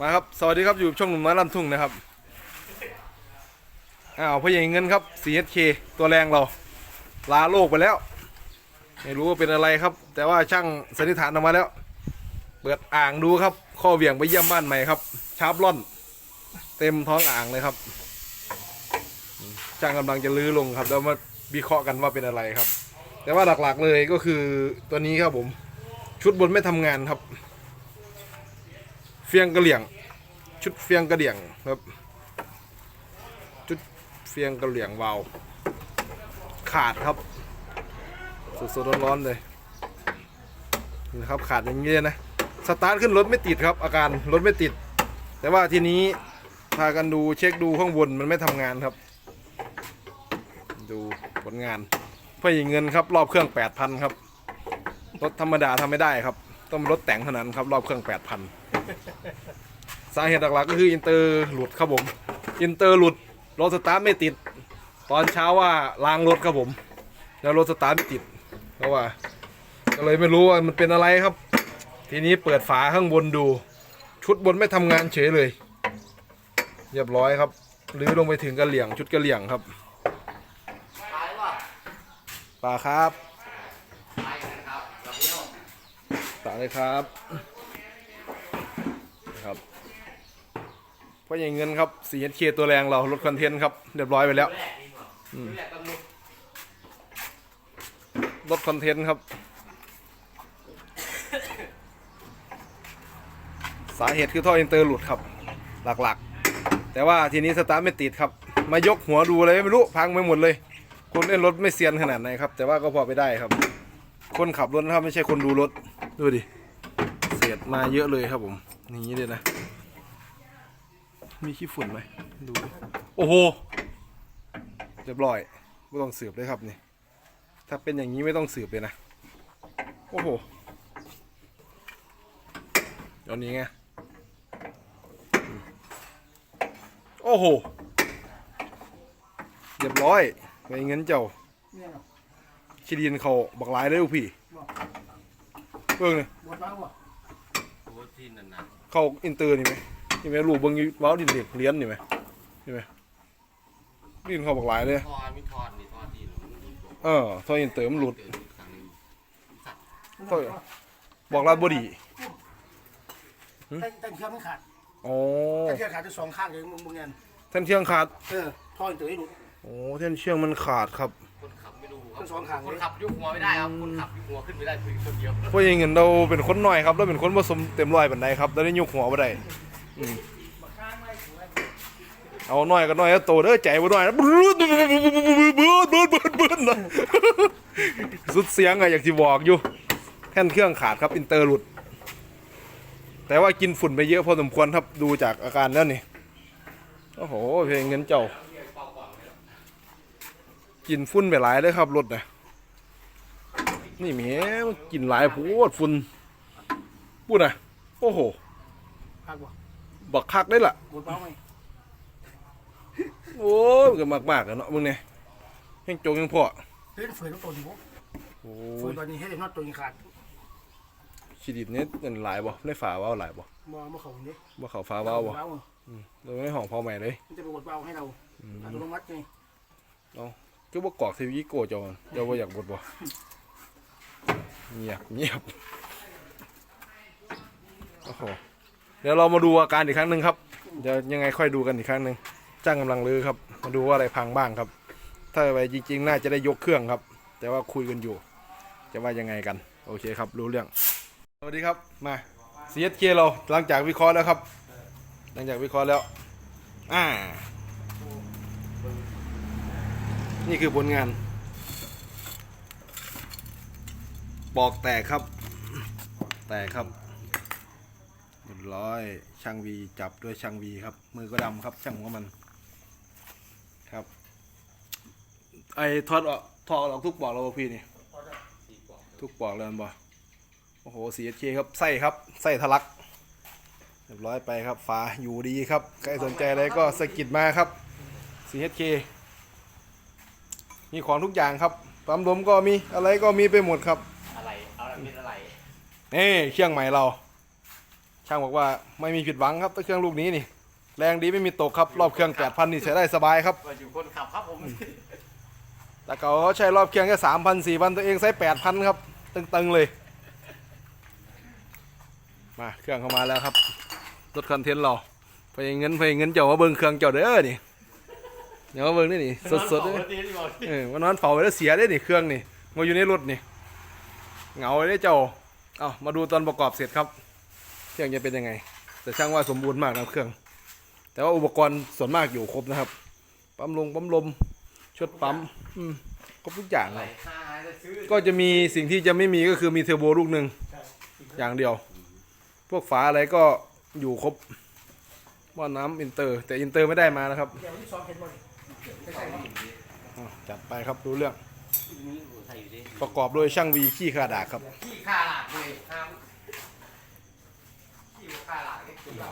มาครับ สวัสดีครับอยู่ช่องหนุ่มน้อยลำทุ่งนะครับ อ้าวพ่อใหญ่เงินครับ 4HK ตัวแรงเรา ลาโลกไปแล้ว ไม่รู้ว่าเป็นอะไรครับ แต่ว่าช่างสันนิษฐานออกมาแล้ว เปิดอ่างดูครับ ข้อเหวี่ยงไปเยี่ยมบ้านใหม่ครับ ชาร์ปล่อน เต็มท้องอ่างเลยครับ ช่างกำลังจะลื้อลงครับแล้วมาวิเคราะห์กันว่าเป็นอะไรครับ แต่ว่าหลักๆเลยก็คือตัวนี้ครับผม ชุดบนไม่ทำงานครับ เฟียงกระเหลี่ยง ชุดเฟียงกระเดี่ยงครับ ชุดเฟียงกระเหลี่ยงวาวขาดครับสดๆร้อนๆเลยนะครับขาดอย่างนี้เลยนะสตาร์ทขึ้นรถไม่ติดครับอาการรถไม่ติด แต่ว่าทีนี้พากันดูเช็คดูข้างบนมันไม่ทำงานครับ ดูผลงานเพื่อเงินครับรอบเครื่อง8,000ครับรถธรรมดาทำไม่ได้ครับ ต้องรถแต่งเท่านั้นครับรอบเครื่อง8,000 สาเหตุหลักๆก็คืออินเตอร์หลุดครับผม อินเตอร์หลุดรถสตาร์ทไม่ติด ตอนเช้าว่าล้างรถครับผม แล้วรถสตาร์ทไม่ติดเพราะว่า ก็เลยไม่รู้ว่ามันเป็นอะไรครับ ทีนี้เปิดฝาข้างบนดู ชุดบนไม่ทำงานเฉยเลย เรียบร้อยครับลื้อลงไปถึงกระเหลี่ยงชุดกระเหลี่ยงครับตายว่ะปลาครับตายกันครับ แบบนี้ต่อเลยครับครับพ่อใหญ่เงินครับ 4HK ตัวแรงเรารถคอนเทนต์ครับเรียบร้อยไปแล้วแรกนี่หว่าแรกต้องมุดรถคอนเทนต์ครับ สาเหตุคือท่ออินเตอร์หลุดครับ หลักๆ แต่ว่าทีนี้สตาร์ทไม่ติดครับ มายกหัวดูอะไรไม่รู้พังไปหมดเลย คนเล่นรถไม่เซียนขนาดไหนครับ แต่ว่าก็พอไปได้ครับ คนขับรถนะครับไม่ใช่คนดูรถ ดูดิเศษมาเยอะเลยครับผม อย่างนี้เลยนะ มีขี้ฝุ่นไหมดูดิโอ้โหเรียบร้อยไม่ต้องสืบเลยครับนี่ ถ้าเป็นอย่างนี้ไม่ต้องสืบเลยนะ โอ้โหตอนนี้ไงอืมโอ้โห เรียบร้อยไปเงินเจ้าชิดินเขาบักหลายเลยลูกพี่ เบิ่งเลย ที่นั่นนะเข้าอินเตอร์นี่ไหมนี่ไหมลูกเบิ่งอยู่ว้าวดินเด็กเลี้ยนนี่ไหมนี่ไหมดินเขาบักหลายเลยทอมีทอดนี่ทอดที่มันดีกว่าเออท่ออินเตอร์มันหลุดเกิดอีกครั้งหนึงเท่าไหร่บอกลาดบดีแต่แต่เชือกมันขาดอ๋อแต่เชือกขาดทั้งสองข้างเลยมึงมึงเงินเส้นเชื่องขาดเออท่ออินเตอร์ให้หลุดโอ้เส้นเชื่องมันขาดครับ ทั้งสองข้างคเลนยขับยกหัวไม่ได้ครับคนขับยกหัวขึ้นไม่ได้คือคนเดียวเพราะอย่างเงินเราเป็นคนหน่อยครับเราเป็นคนผสมเต็มร้อยบันไดครับเราได้ยกหัวบันไดอืมเอาหน่อยก็หน่อยแล้วโตเด้อใจบ่หน่อยนะบื้อบื้อบื้อบื้อบื้อบื้อนะสุดเสียงอะอยากที่บอกอยู่แท่นเครื่องขาดครับอินเตอร์หลุด แต่ว่ากินฝุ่นไปเยอะพอสมควรครับดูจากอาการแล้วนี่โอ้โหเพลงเงินเจ้า กินฝุ่นไปหลายเลยครับรถนะนี่แหมมันกินหลายโพดฝุ่นพูดนะโอ้โหพักบ่บักคักได้ล่ะบวชบ้างไหมโอ้ยมันก็มากๆอะเนาะมึงเนี่ยแห้งโจงยังพอเฮ้ยฝืนต้องตัวนี้บ่โอ้ฝืนยตอนนี้ให้เด็กนอดตัวนี้ขาดชีดิบเนี่ยเป็นหลายบ่ในฝาเว้าหลายบ่บ่มาเขาเนี่ยบ่เขาฝาเว้าบ่เว้าเราไม่ห้องพอใหม่เลยมันจะไปบวชเว้าให้เราอัตโนมัติไงคือ ก็บ่กอกทีวีโกเจอเจ้าบ่อยากบดบ่เงียบเงียบโอ้โหเดี๋ยวเรามาดูอาการอีกครั้งหนึ่งครับเดี๋ยวยังไงค่อยดูกันอีกครั้งหนึ่งจ้างกำลังรื้อครับ มาดูว่าอะไรพังบ้างครับ ถ้าไปจริงๆน่าจะได้ยกเครื่องครับ แต่ว่าคุยกันอยู่ จะว่ายังไงกัน โอเคครับ รู้เรื่อง สวัสดีครับมา CSK เราหลังจากวิเคราะห์แล้วครับ หลังจากวิเคราะห์แล้ว อ่า นี่คือผลงาน ปอกแตกครับ แตกครับเรียบร้อยช่างวีจับด้วยช่างวีครับ มือก็ดำครับ ช่างของมัน ครับ ไอ้ทอดออกถอดออกทุกปอกแล้วบ่พี่นี่ทุกปอกเลยนบ่โอ้โห CSK ครับไส้ครับไส้ทะลักเรียบร้อยไปครับฝาอยู่ดีครับใครสนใจอะไรก็สกิดมาครับ CSK มีของทุกอย่างครับปั๊มลมก็มีอะไรก็มีไปหมดครับ อะไร เอาอะไรเป็นอะไรนี่เครื่องใหม่เรา ช่างบอกว่าไม่มีผิดหวังครับถ้าเครื่องลูกนี้นี่ แรงดีไม่มีตกครับรอบเครื่อง8,000นี่ใช้ได้สบายครับ ก็อยู่คนขับครับผม แต่เขาใช้รอบเครื่องแค่สามพันสี่พันตัวเองใช้แปดพันครับ ตึงๆเลย มาเครื่องเข้ามาแล้วครับรถคอนเทนต์เราไปเงินไปเงินเจ้ามาเบิ่งเครื่องเจ้าเด้อนี่เดี๋ยวมาเบิ่งนี่นี่สดๆเลยเออวันนั้นเผาไปแล้วเสียได้นี่เครื่องนี่มาอยู่ในรถนี่เหงาเลยเจ้าเอามาดูตอนประกอบเสร็จครับ เครื่องจะเป็นยังไง แต่ช่างว่าสมบูรณ์มากนะเครื่อง แต่ว่าอุปกรณ์ส่วนมากอยู่ครบนะครับ ปั๊มลงปั๊มลมชุดปั๊มอืมครบทุกอย่างไหลเลยห้าจะซื้อก็จะมีสิ่งที่จะไม่มีก็คือมีเทอร์โบลูกหนึ่งอย่างเดียว พวกฝาอะไรก็อยู่ครบหว่าน้ำอินเตอร์ แต่อินเตอร์ไม่ได้มานะครับเดี๋ยวที่ซ้ อมเห็นบ่อยใช่อะจัดไปครับรู้เรื่องนี่ใส่อยู่ดิประกอบโดยช่างวีขี้ขาดากครับ ขี้ข้าหลากเลยห้ามขี้ข้าหลากนี่คือเรา